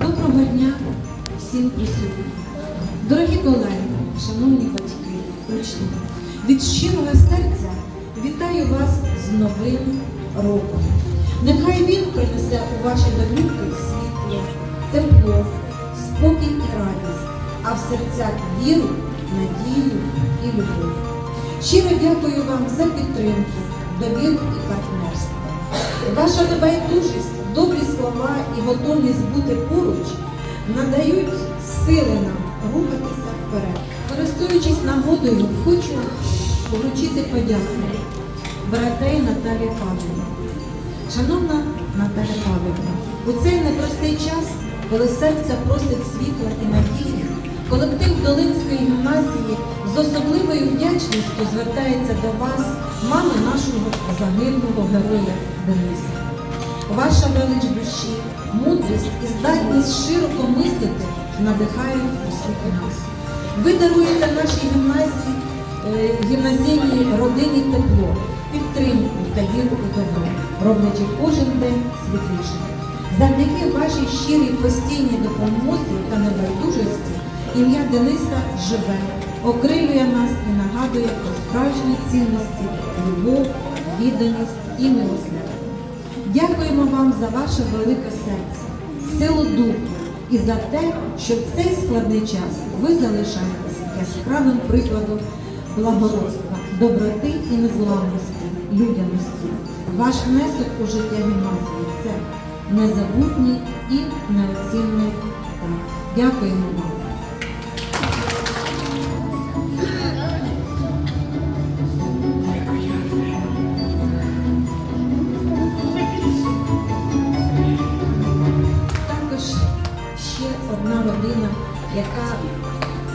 Доброго дня всім присутнім. Дорогі колеги, шановні батьки, учні, від щирого серця вітаю вас з новим роком. Нехай він принесе у ваші домівки світло, тепло, спокій і радість, а в серцях віру, надію і любов. Щиро дякую вам за підтримку, довіру і партнерство. Ваша небайдужість, добрі слова і готовність бути поруч надають сили нам рухатися вперед. Користуючись нагодою, хочу вручити подяку братей Наталі Павлівні. Шановна Наталя Павлівна, у цей непростий час, коли серце просить світла і надії, Долинської гімназії з особливою вдячністю звертається до вас, мами нашого загиблого героя Дениса. Ваша велич душі, мудрість і здатність широко мислити надихають усіх нас. Ви даруєте нашій гімназії, е, гімназійній родині тепло, підтримку та віру у добро, роблячи кожен день світлішим. Завдяки вашій щирій постійній допомозі та небайдужості ім'я Дениса живе, окрилює нас і нагадує про справжні цінності, любов, відданість і милосердя. Дякуємо вам за ваше велике серце, силу духу і за те, що в цей складний час ви залишаєтеся яскравим прикладом благородства, доброти і незламності, людяності. Ваш внесок у життя гімназії це незабутній і неоцінний. Дякуємо вам.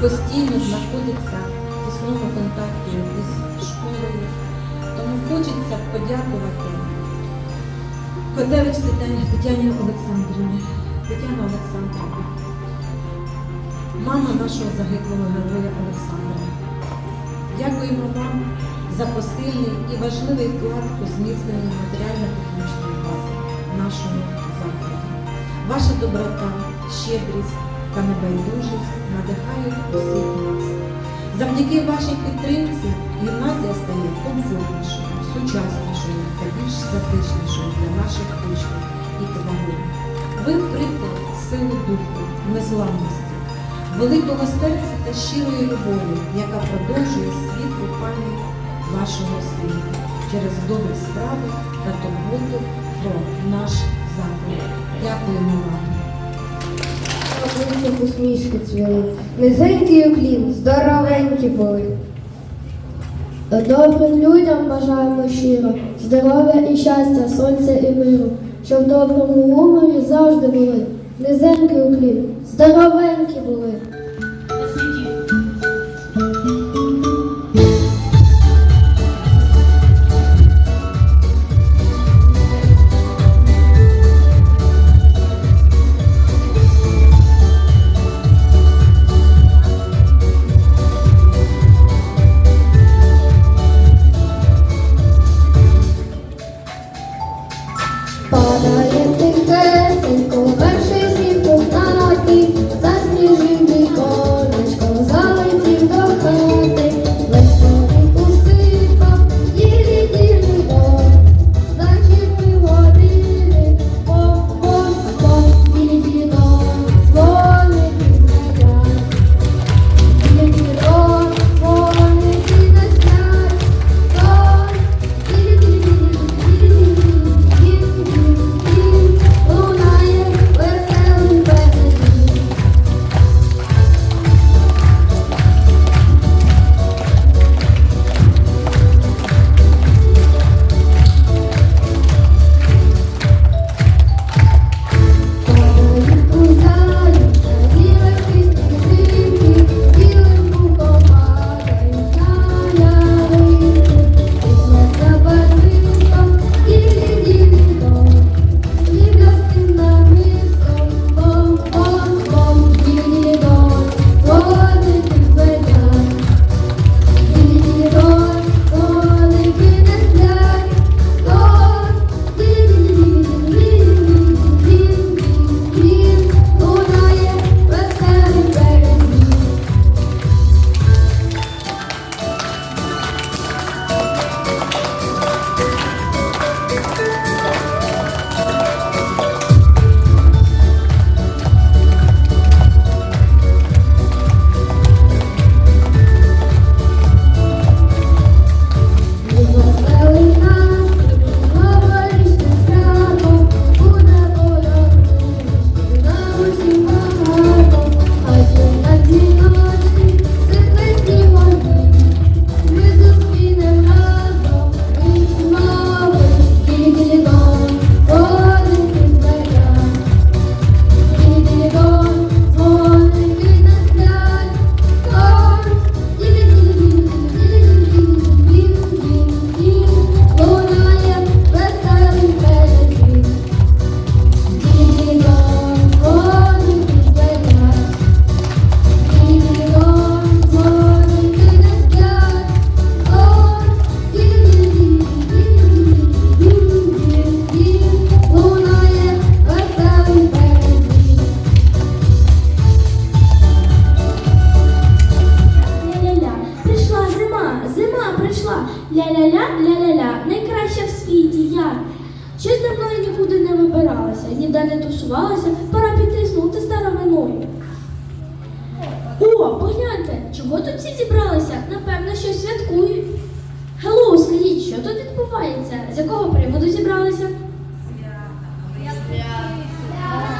Постійно знаходиться в тісному контакті із школою. Тому хочеться подякувати Котевич Тетяні Тетяні Олександрівні. Тетяна Олександрівна, мама нашого загиблого героя Олександра. Дякуємо вам за посильний і важливий вклад у зміцнення матеріально-технічної бази нашого закладу. Ваша доброта, щедрість та небайдужість надихають усіх нас. Завдяки вашій підтримці гімназія стає комфортнішою, сучаснішою та більш затишнішою для наших учнів і педагогів. Ви приклад сили духу, незламності, великого серця та щирої любові, яка продовжує світлу пам'ять вашого світу через добрі справи та турботу про наш заклад. Дякуємо вам. Обличчях усмішки цвіли, низенький уклін, здоровенькі були. Добрим людям бажаємо щиро, здоров'я і щастя, сонця і миру, щоб в доброму гуморі завжди були. Низенький уклін, здоровенькі були.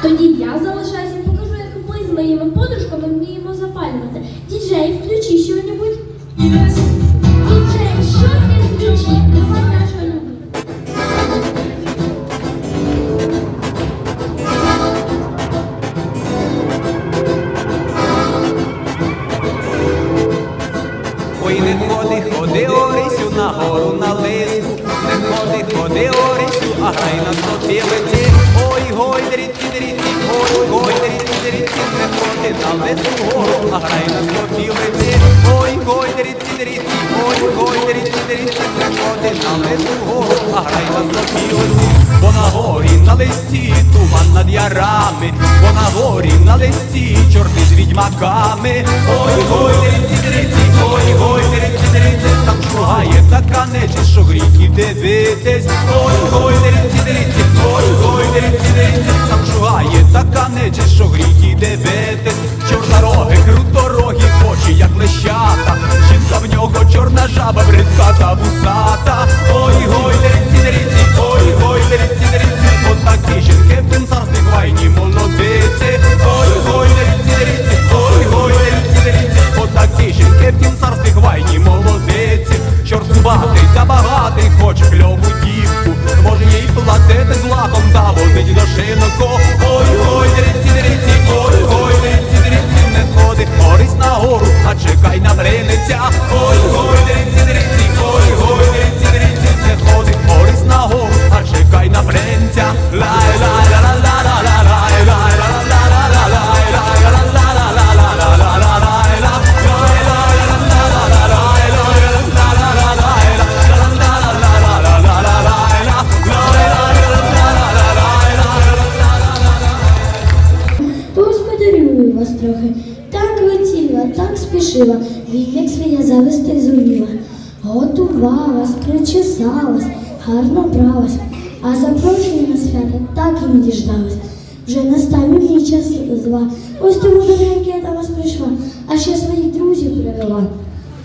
Тоді я залишаюся відьмаками. Ой, гой, дріці, ой, гой, дріці, дріці, там шугає така нечість, що гріх і дивитись. Ой, гой, дріці, дріці, ой, гой, дріці, дріці, там шугає така нечість, що гріх і дивитись. Чорнороги, круторогі, очі, як лещата. Жінка в нього чорна жаба, бридка та вусата. Ой, гой, дріці, дріці, ой, гой, дріці, дріці, от такі жінки в царстві хвайні молодиці. Ой, гой, хвайні молодиці. Чорт зубатий та багатий, хоче кльову дівку. Може їй платити з лаком та водить до шинок. Ой, ой, дріці, дріці, ой, ой, дріці, дріці, не ходи, горись на гору, а чекай на бриниця. Ой, ой, дріці, дріці, гарно бралась, а запрошення на свято так і не діждалась. Вже настав мій час зла. Ось тому добренька я до вас прийшла, а ще своїх друзів привела.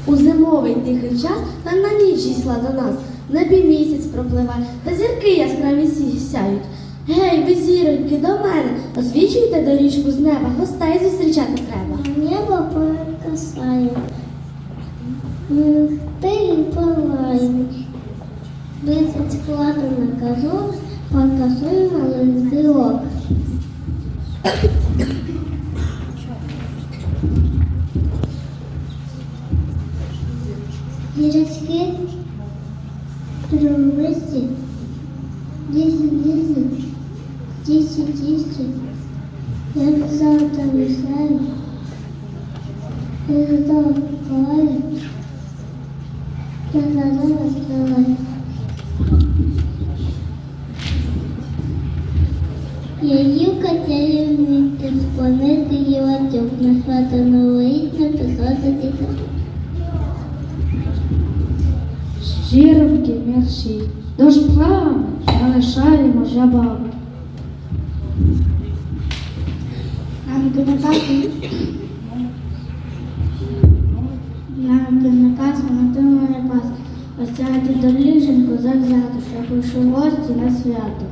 У зимовий тихий час та на ніч йшла до нас. Небі місяць пропливає, та зірки яскраві сяють. Гей, ви зіроньки, до мене, освічуйте доріжку з неба, гостей зустрічати треба. Небо перекасає, ти палають. Десять складу на казок, покасуємо листилок. Жіромки мерші, дощ плавами, залишаємо жабами. Нам наказ, нам наказ, на тому наказ. Осяти до ліженку завзято, щоб прийшов гості на свято.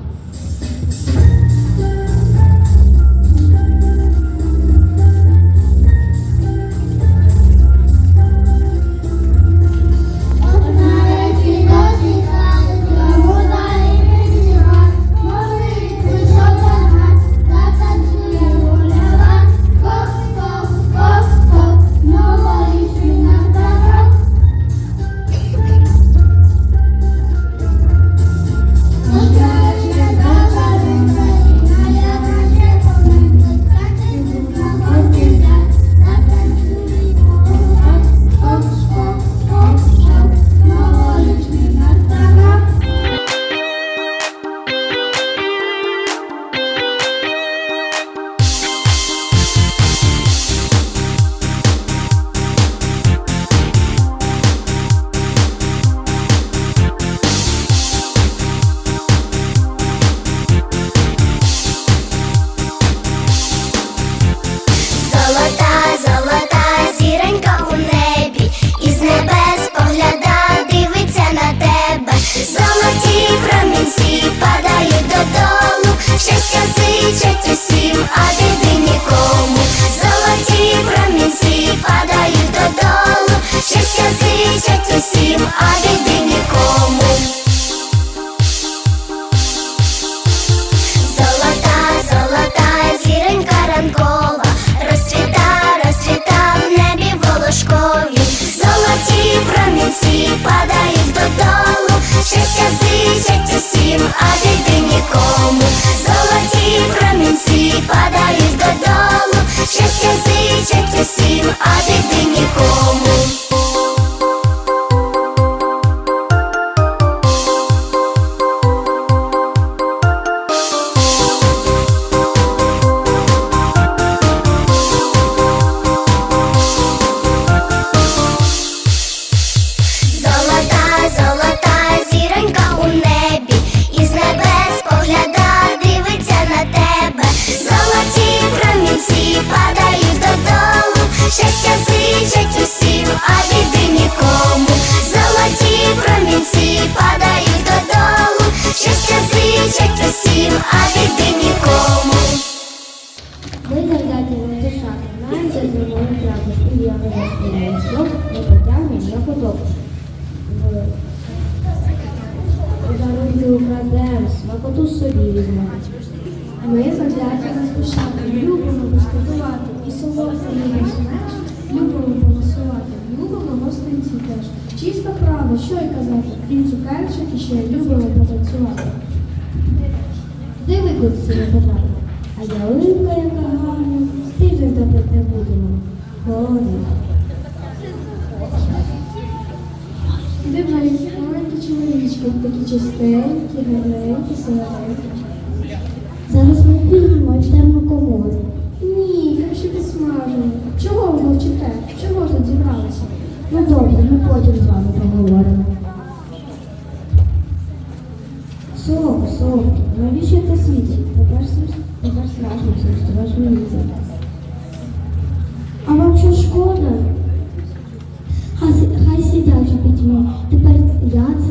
Щастя зичать усім, а біди нікому. Золоті промінці падають додолу, щастя зичать усім, а біди нікому. Ми завдяки розтішати, знаємо, що зимою правда, і я не знов, не потягнемо на потоку. Дарунки украдемо, смакоту собі візьмемо. Ми завзяті розпочати, любимо безкотувати, і любимо смеч, любимо голосувати, любимо гостинці теж. Чисто правда, що й казати, крім цукерчик, і ще любимо потанцювати. Де ви курці не потрапили? А ялинка яка гарна, тиждень топити не будемо. Холодно. Дивись, маленькі чоловічки, такі чистенькі, гарненькі, солоденькі. Зараз ми підемо в темну комору. Ні, краще. Чого ви мовчите? Чого тут зібралися? Ну добре, ми потім з вами поговоримо. Соло, соло, навіщо ти світі? Тепер страшно все, що ваш. А вам що шкода? Хай, сидять у пітьмі. Тепер я цариця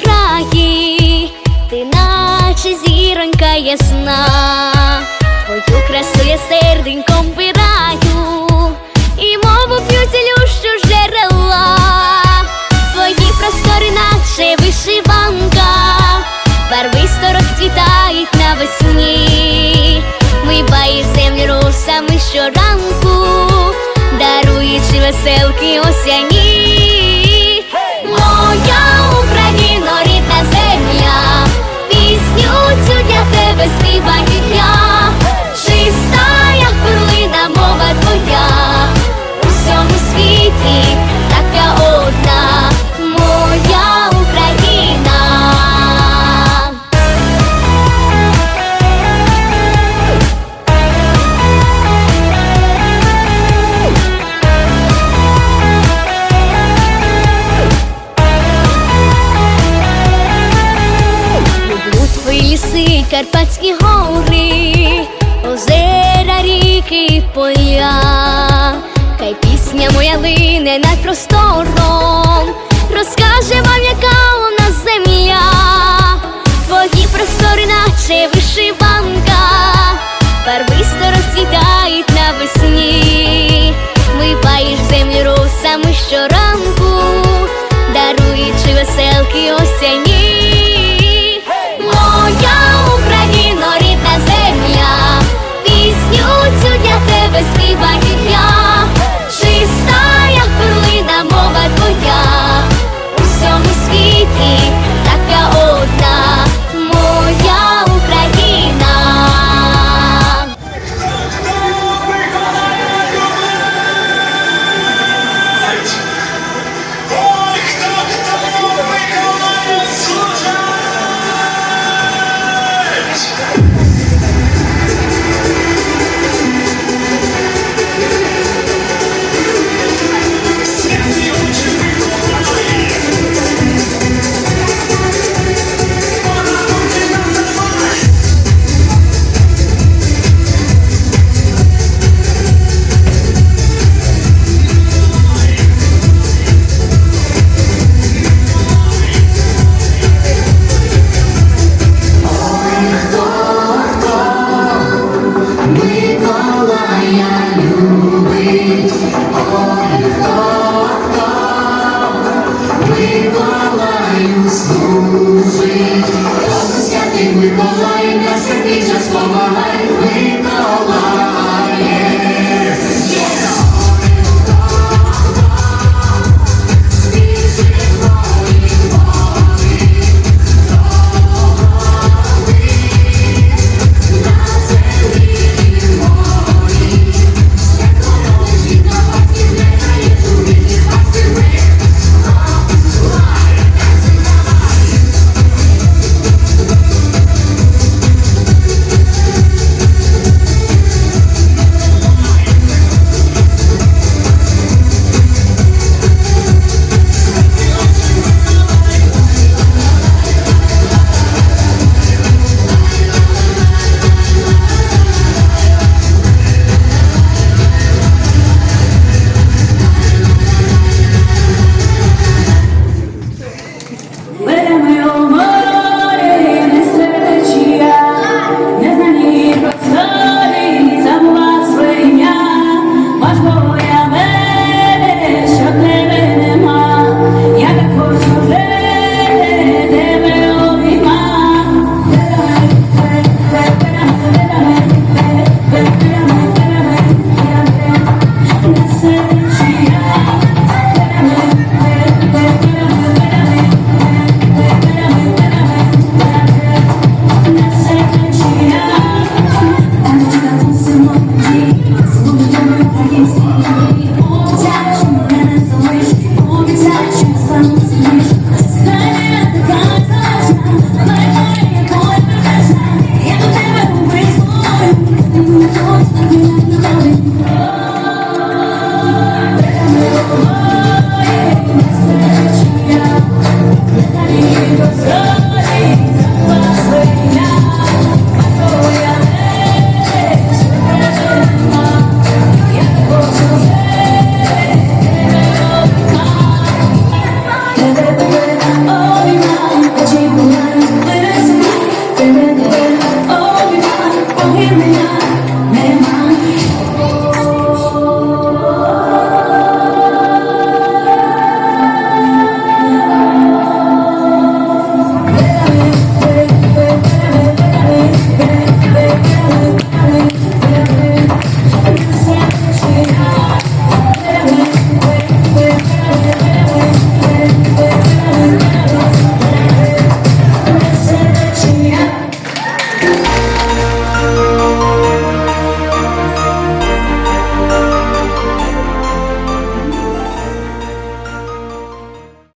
краї, ти наче зіронька ясна, твою красу я серденьком вбираю, і мову п'ю цілющу жерела, твої простори, наче вишиванка, барвисто розцвітають навесні, ми баєш землю русами щоранку, даруючи веселки осяні. keep